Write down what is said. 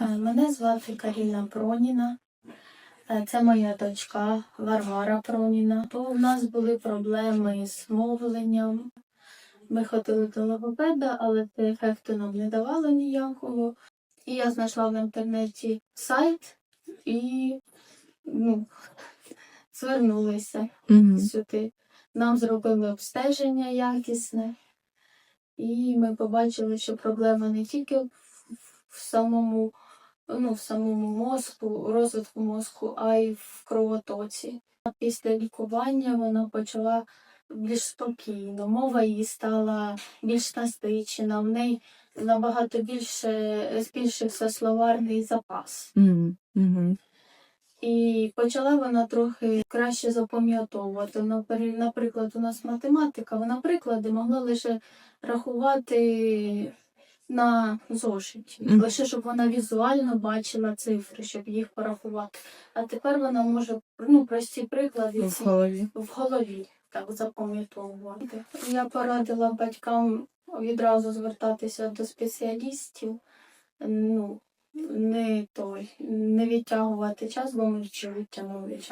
Е, Мене звати Каріна Проніна. Е, Це моя дочка Варвара Проніна. То у нас були проблеми з мовленням. Ми ходили до логопеда, але це ефекту нам не давало ніякого. І я знайшла в інтернеті сайт і ну, звернулися Угу. сюди. Нам зробили обстеження якісне, і ми побачили, що проблема не тільки в самому, ну, в самому мозку, розвитку мозку, а й в кровотоці. Після лікування вона почала більш спокійно, мова її стала більш насичена, в неї набагато більше збільшився словарний запас. Угу. Угу. І почала вона трохи краще запам'ятовувати. Наприклад, у нас математика, вона приклади могла лише рахувати на зошиті, Мгм. лише щоб вона візуально бачила цифри, щоб їх порахувати. А тепер вона може ну, прості приклади В ці голові. в голові так запам'ятовувати. Я порадила батькам відразу звертатися до спеціалістів. Ну, не той, не відтягувати час, бо ми вже відтягнули час.